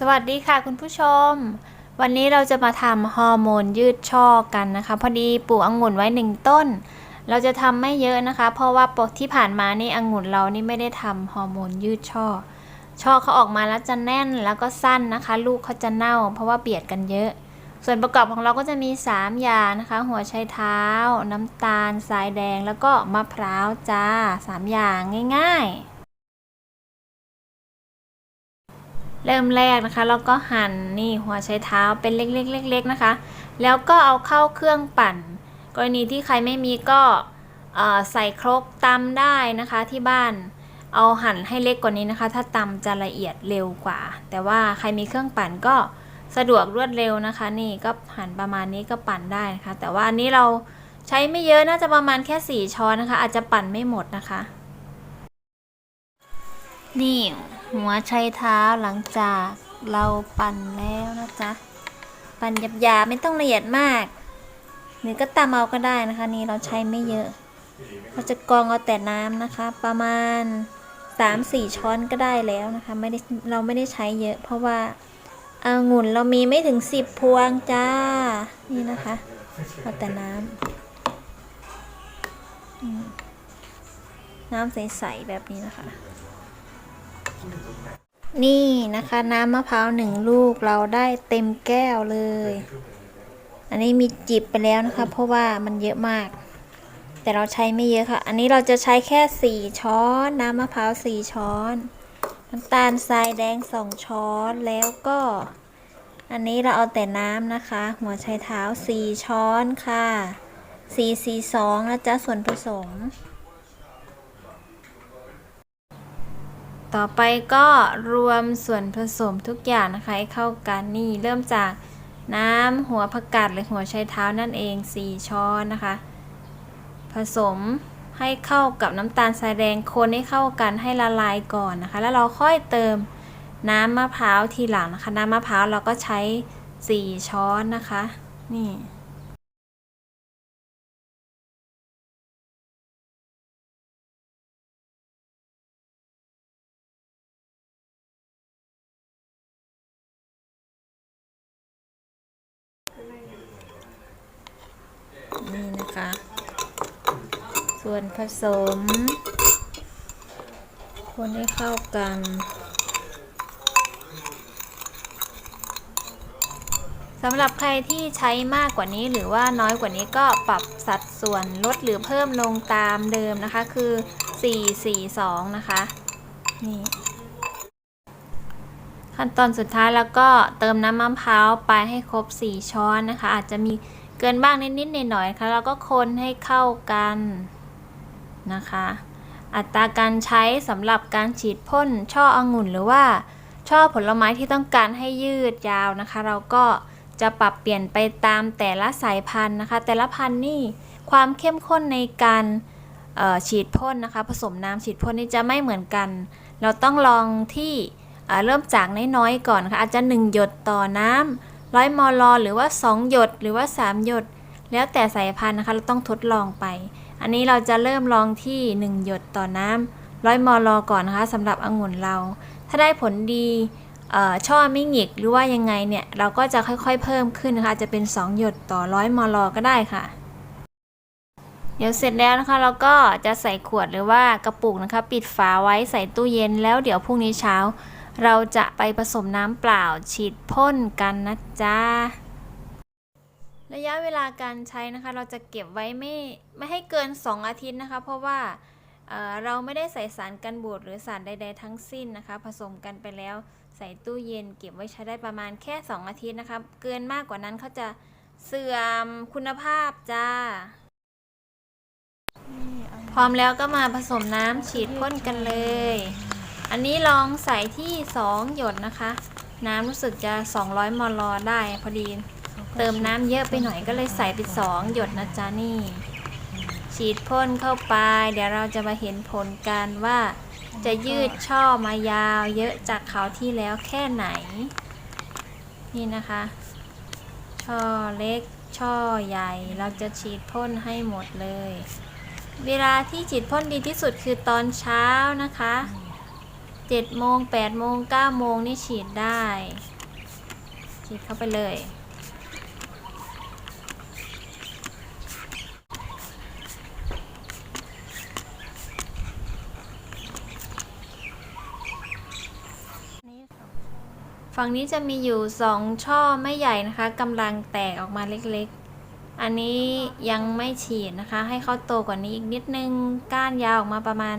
สวัสดีค่ะคุณผู้ชม วันนี้เราจะมาทำฮอร์โมนยืดช่อกันนะคะ พอดีปลูกองุ่นไว้หนึ่งต้น เราจะทำไม่เยอะนะคะ เพราะว่าปกที่ผ่านมานี่องุ่นเรานี่ไม่ได้ทำฮอร์โมนยืดช่อ ช่อเขาออกมาแล้วจะแน่นแล้วก็สั้นนะคะ ลูกเขาจะเน่า เพราะว่าเบียดกันเยอะ ส่วนประกอบของเราก็จะมี 3 อย่างนะคะ หัวไชเท้า น้ำตาลทรายแดง แล้วก็มะพร้าวจ้า 3 อย่างง่าย ๆ เริ่มแรกนะคะเราก็หั่นนี่หัวไชเท้าเป็นเล็กๆๆๆนะคะ แล้วก็เอาเข้าเครื่องปั่น กรณีที่ใครไม่มีก็ใส่ครกตำได้นะคะที่บ้านเอาหั่นให้เล็กกว่านี้นะคะ ถ้าตำจะละเอียดเร็วกว่า แต่ว่าใครมีเครื่องปั่นก็สะดวกรวดเร็วนะคะ นี่ก็หั่นประมาณนี้ก็ปั่นได้นะคะ แต่ว่าอันนี้เราใช้ไม่เยอะน่าจะประมาณแค่ 4 ช้อนนะคะ อาจจะปั่นไม่หมดนะคะ นี่ หัวไชเท้าหลังจากเราปั่นแล้วนะจ๊ะ ปั่นหยาบๆไม่ต้องละเอียดมาก หรือก็ตำเอาก็ได้นะคะ นี่เราใช้ไม่เยอะ เราจะกรองเอาแต่น้ำนะคะ ประมาณ3-4ช้อนก็ได้แล้วนะคะไม่ได้เราไม่ได้ใช้เยอะ เพราะว่าอางุ่นเรามีไม่ถึง10พวงจ้า นี่นะคะเอาแต่น้ำน้ำใส ๆ แบบนี้นะคะ นี่นะคะน้ำมะพร้าวหนึ่งลูกเราได้เต็มแก้วเลย อันนี้มีจิบไปแล้วนะคะ เพราะว่ามันเยอะมาก แต่เราใช้ไม่เยอะค่ะ อันนี้เราจะใช้แค่สี่ช้อนน้ำมะพร้าวสี่ช้อนน้ำตาลทรายแดงสองช้อนแล้วก็ อันนี้เราเอาแต่น้ำนะคะ หัวไชเท้าสี่ช้อนค่ะสี่สี่สองนะจ๊ะส่วนผสม ต่อไปก็รวมส่วนผสมทุกอย่างนะคะให้เข้ากันนี่เริ่มจากน้ำหัวผักกาดหรือหัวไชเท้านั่นเอง 4 ช้อนนะคะ ผสมให้เข้ากับน้ำตาลทรายแดงคนให้เข้ากันให้ละลายก่อนนะคะ แล้วเราค่อยเติมน้ำมะพร้าวทีหลังนะคะ น้ำมะพร้าวเราก็ใช้ 4 ช้อนนะคะ นี่ นี่นะคะ ส่วนผสม คนให้เข้ากัน สำหรับใครที่ใช้มากกว่านี้หรือว่าน้อยกว่านี้ก็ปรับสัดส่วนลดหรือเพิ่มลงตามเดิมนะคะ คือ 4 4 2 นะคะ นี่ขั้นตอนสุดท้ายแล้วก็เติมน้ำมะพร้าวไปให้ครบ 4 ช้อนนะคะ อาจจะมี กินบ้างนิดๆหน่อยๆค่ะแล้วก็คนให้เข้ากันนะคะ อัตราการใช้สำหรับการฉีดพ่นช่อองุ่นหรือว่าช่อผลไม้ที่ต้องการให้ยืดยาวนะคะ เราก็จะปรับเปลี่ยนไปตามแต่ละสายพันธุ์นะคะ แต่ละพันธุ์นี่ความเข้มข้นในการฉีดพ่นนะคะ ผสมน้ำฉีดพ่นนี่จะไม่เหมือนกัน เราต้องลองที่เริ่มจากน้อยๆก่อนนะคะอาจจะ 1 หยดต่อน้ำ ร้อยมลหรือว่า 2 หยดหรือว่า 3 หยด แล้วแต่สายพันธุ์นะคะเราต้องทดลองไป อันนี้เราจะเริ่มลองที่ 1 หยดต่อน้ำร้อยมลก่อนนะคะสำหรับองุ่นเรา ถ้าได้ผลดีเอ่อช่อไม่หงิกหรือว่ายังไงเนี่ยเราก็จะค่อยๆเพิ่มขึ้นนะคะจจะเป็น 2 หยดต่อร้อยมลก็ได้ค่ะ เดี๋ยวเสร็จแล้วนะคะเราก็จะใส่ขวดหรือว่ากระปุกนะคะ ปิดฝาไว้ใส่ตู้เย็นแล้วเดี๋ยวพรุ่งนี้เช้า เราจะไปผสมน้ำเปล่าฉีดพ่นกันนะจ๊ะ ระยะเวลาการใช้นะคะ เราจะเก็บไว้ไม่ไม่ให้เกิน 2 อาทิตย์นะคะ เพราะว่าเเราไม่ได้ใส่สารกันบูดหรือสารใด ๆ ทั้งสิ้นนะคะ ผสมกันไปแล้วใส่ตู้เย็นเก็บไว้ใช้ได้ประมาณแค่ 2 อาทิตย์นะคะ เกินมากกว่านั้นเขาจะเสื่อมคุณภาพจ้า พร้อมแล้วก็มาผสมน้ำฉีดพ่นกันเลย อันนี้ลองใส่ที่ 2 หยดนะคะ น้ำรู้สึกจะ 200 มลได้พอดี เติมน้ำเยอะไปหน่อยก็เลยใส่ไป 2 หยดนะจ๊ะนี่ ฉีดพ่นเข้าไป เดี๋ยวเราจะมาเห็นผลกันว่า จะยืดช่อมายาวเยอะจากเขาที่แล้วแค่ไหน นี่นะคะ ช่อเล็กช่อใหญ่เราจะฉีดพ่นให้หมดเลย เวลาที่ฉีดพ่นดีที่สุดคือตอนเช้านะคะ เจ็ดโมงแปดโมงเก้าโมงนี่ฉีดได้ ฉีดเข้าไปเลย ฝั่งนี้จะมีอยู่สองช่อไม่ใหญ่นะคะกำลังแตกออกมาเล็กๆ อันนี้ยังไม่ฉีดนะคะ ให้เขาโตกว่านี้อีกนิดนึง ก้านยาวออกมาประมาณ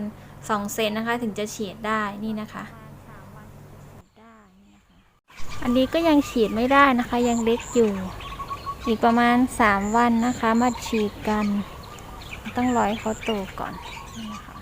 2เซนนะคะถึงจะฉีดได้นี่นะคะ อันนี้ก็ยังฉีดไม่ได้นะคะยังเล็กอยู่ อีกประมาณ 3 วันนะคะมาฉีดกัน ต้องรอให้เขาโตก่อนนี่นะคะ